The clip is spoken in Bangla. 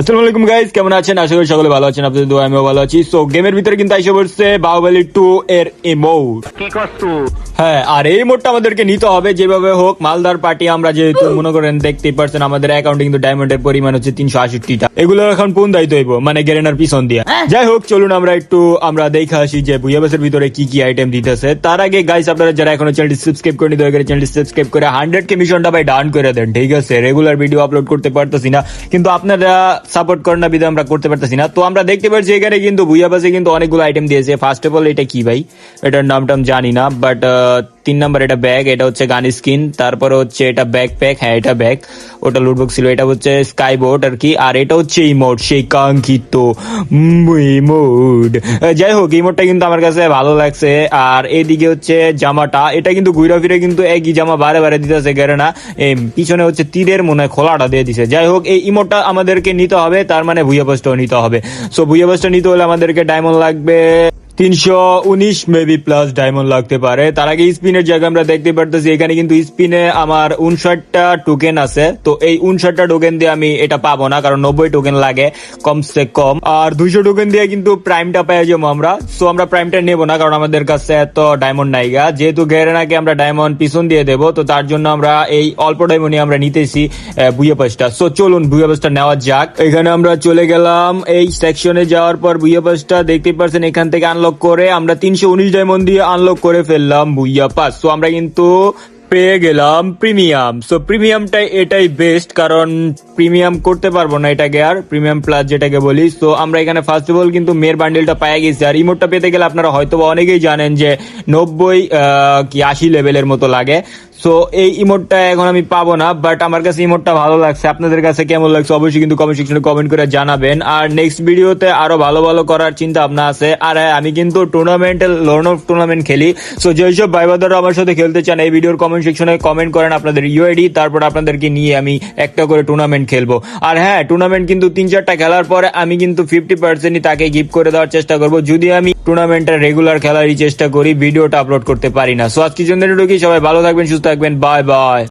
আসসালামু আলাইকুম গাইস কেমন আছেন? আশা করি সকলে ভালো আছেন আপনাদের দোয়া আমিও ভালো আছি। সো গেমের ভিতরে কিন্তু আইসে পড়ছে বাহুবলি টু এর ইমোট হ্যাঁ আর এই মোডটা আমাদেরকে নিতে হবে যেভাবে হোক মালদার পার্টি আমরা যেহেতু মনে করেন দেখতেই পারছেন আমাদের অ্যাকাউন্টে কিন্তু ডায়মন্ডের পরিমাণ হচ্ছে তিনশো আষট্টিটা এগুলো এখন কোন দায়িত্ব হইব মানে গেরেনার পিছন দিয়া। যাই হোক চলুন আমরা একটু আমরা দেখে আসি যে ভুইয়াবাসের ভিতরে কি কি আইটেম দিতেছে। তার আগে গাইস আপনারা যারা এখনও চ্যানেলটি সাবস্ক্রাইব করে দয়া করে চ্যানেলটি সাবস্ক্রাইব করে হান্ড্রেড কে মিশনটা ভাই ডাউন করে দেন ঠিক আছে? রেগুলার ভিডিও আপলোড করতে পারতেছি না। কিন্তু আপনারা সাপোর্ট করে না বিধে আমরা করতে পারতেছি না। তো আমরা দেখতে পাচ্ছি এখানে কিন্তু ভুইয়া পাশে কিন্তু অনেকগুলো আইটেম দিয়েছে। ফার্স্ট অফ অল এটা কি ভাই? এটার নাম টাম জানি না বাট তিন নাম্বার, এটা ব্যাগ এটা হচ্ছে গান স্কিন তারপরে হচ্ছে এটা ব্যাগ প্যাক হ্যাঁ এটা ব্যাগ ওটা লুটবুক ছিল, এটা হচ্ছে স্কাই বোর্ড আর কি, আর এটা হচ্ছে ইমোট সেই কাঙ্ক্ষিত ইমোট যাই হোক ইমোটটা কিন্তু আমার কাছে ভালো লাগছে, আর এদিকে হচ্ছে জামাটা, এটা কিন্তু ঘুরা ফিরে কিন্তু একই জামা বারে বারে দিতেছে গেরে না পিছনে হচ্ছে তীরের মনে হয় খোলাটা দিয়ে দিছে। যাই হোক, এই ইমোটটা আমাদেরকে নিতে হবে, তার মানে ভুইয়া নিতে হবে। সো ভুইয়া নিতে হলে আমাদেরকে ডায়মন্ড লাগবে তিনশো উনিশ মেবি প্লাস ডায়মন্ড লাগতে পারে। তার আগে স্পিনের জায়গা আমরা দেখতে পারতেছি, এখানে কিন্তু স্পিনে আমার উনষাটটা টোকেন আছে। তো এই উনষাটটা টোকেন দিয়ে আমি এটা পাবো না, কারণ নব্বই টোকেন লাগে, কমসে কম। আর দুইশো টোকেন দিয়ে কিন্তু প্রাইমটা পেয়ে যাব আমরা। সো আমরা প্রাইমটা নেব না, কারণ আমাদের কাছে এত ডায়মন্ড নাইগা যেহেতু গেরেনাকে আমরা ডায়মন্ড পিছন দিয়ে দেবো, তো তার জন্য আমরা এই অল্প ডায়মন্ডই আমরা নিতেছি বুয়ে পাসটা সো চলুন বুয়ে পাসটা নেওয়া যাক। এখানে আমরা চলে গেলাম, এই সেকশনে যাওয়ার পর বুয়ে পাসটা দেখতে পারছেন, এখান থেকে আনলক করে আমরা তিনশো উনিশ ডায়মন্ড দিয়ে আনলক করে ফেললাম ভুইয়া পাস। তো আমরা কিন্তু পেয়ে গেলাম প্রিমিয়াম। সো প্রিমিয়ামটা এটাই বেস্ট কারণ প্রিমিয়াম করতে পারব না এটাকে আর, প্রিমিয়াম প্লাস যেটাকে বলি। সো আমরা এখানে ফার্স্ট অফ অল কিন্তু মেয়ের বান্ডেলটা পাই গেছি। আর ইমোটটা পেতে গেলে আপনারা হয়তো অনেকেই জানেন যে নব্বই কি আশি লেভেলের মতো লাগে। সো এই ইমোটটা এখন আমি পাবো না বাট আমার কাছে ইমোটটা ভালো লাগছে। আপনাদের কাছে কেমন লাগছে অবশ্যই কিন্তু কমেন্ট সেকশনে কমেন্ট করে জানাবেন। আর নেক্সট ভিডিওতে আরও ভালো ভালো করার চিন্তা ভাবনা আছে। আর হ্যাঁ আমি কিন্তু টুর্নামেন্টে লোন অফ টুর্নামেন্ট খেলি। সো যেসব ভাই বাদাররা আমার সাথে খেলতে চান, এই ভিডিওর কমেন্ট সেকশনে কমেন্ট করেন আপনাদের ইউআইডি তারপর আপনাদেরকে নিয়ে আমি একটা করে টুর্নামেন্ট খেলব। আর হ্যাঁ টুর্নামেন্ট কিন্তু তিন চারটা খেলার পরে আমি কিন্তু ফিফটি পার্সেন্টই তাকে গিফট করে দেওয়ার চেষ্টা করব। যদি আমি টুর্নামেন্টটা রেগুলার খেলারই চেষ্টা করি ভিডিওটা আপলোড করতে পারি না। সো আজকের জন্য ঢুকি সবাই ভালো থাকবেন, সুস্থ থাকবেন। Bye bye